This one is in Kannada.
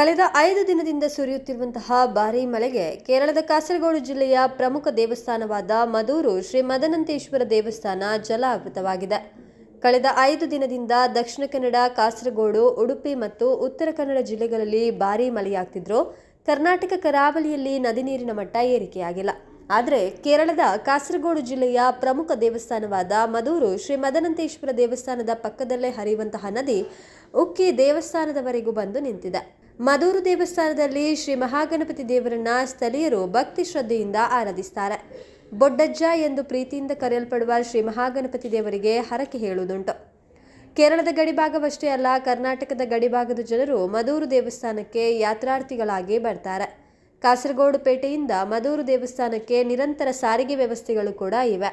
ಕಳೆದ ಐದು ದಿನದಿಂದ ಸುರಿಯುತ್ತಿರುವಂತಹ ಭಾರೀ ಮಳೆಗೆ ಕೇರಳದ ಕಾಸರಗೋಡು ಜಿಲ್ಲೆಯ ಪ್ರಮುಖ ದೇವಸ್ಥಾನವಾದ ಮದೂರು ಶ್ರೀ ಮದನಂತೇಶ್ವರ ದೇವಸ್ಥಾನ ಜಲಾವೃತವಾಗಿದೆ. ಕಳೆದ ಐದು ದಿನದಿಂದ ದಕ್ಷಿಣ ಕನ್ನಡ, ಕಾಸರಗೋಡು, ಉಡುಪಿ ಮತ್ತು ಉತ್ತರ ಕನ್ನಡ ಜಿಲ್ಲೆಗಳಲ್ಲಿ ಭಾರೀ ಮಳೆಯಾಗ್ತಿದ್ರು. ಕರ್ನಾಟಕ ಕರಾವಳಿಯಲ್ಲಿ ನದಿ ನೀರಿನ ಮಟ್ಟ ಏರಿಕೆಯಾಗಿಲ್ಲ. ಆದರೆ ಕೇರಳದ ಕಾಸರಗೋಡು ಜಿಲ್ಲೆಯ ಪ್ರಮುಖ ದೇವಸ್ಥಾನವಾದ ಮದೂರು ಶ್ರೀ ಮದನಂತೇಶ್ವರ ದೇವಸ್ಥಾನದ ಪಕ್ಕದಲ್ಲೇ ಹರಿಯುವಂತಹ ನದಿ ಉಕ್ಕಿ ದೇವಸ್ಥಾನದವರೆಗೂ ಬಂದು ನಿಂತಿದೆ. ಮದೂರು ದೇವಸ್ಥಾನದಲ್ಲಿ ಶ್ರೀ ಮಹಾಗಣಪತಿ ದೇವರನ್ನ ಸ್ಥಳೀಯರು ಭಕ್ತಿ ಶ್ರದ್ಧೆಯಿಂದ ಆರಾಧಿಸ್ತಾರೆ. ಬೊಡ್ಡಜ್ಜ ಎಂದು ಪ್ರೀತಿಯಿಂದ ಕರೆಯಲ್ಪಡುವ ಶ್ರೀ ಮಹಾಗಣಪತಿ ದೇವರಿಗೆ ಹರಕೆ ಹೇಳುವುದುಂಟು. ಕೇರಳದ ಗಡಿಭಾಗವಷ್ಟೇ ಅಲ್ಲ, ಕರ್ನಾಟಕದ ಗಡಿಭಾಗದ ಜನರು ಮದೂರು ದೇವಸ್ಥಾನಕ್ಕೆ ಯಾತ್ರಾರ್ಥಿಗಳಾಗಿ ಬರ್ತಾರೆ. ಕಾಸರಗೋಡು ಪೇಟೆಯಿಂದ ಮದೂರು ದೇವಸ್ಥಾನಕ್ಕೆ ನಿರಂತರ ಸಾರಿಗೆ ವ್ಯವಸ್ಥೆಗಳು ಕೂಡ ಇವೆ.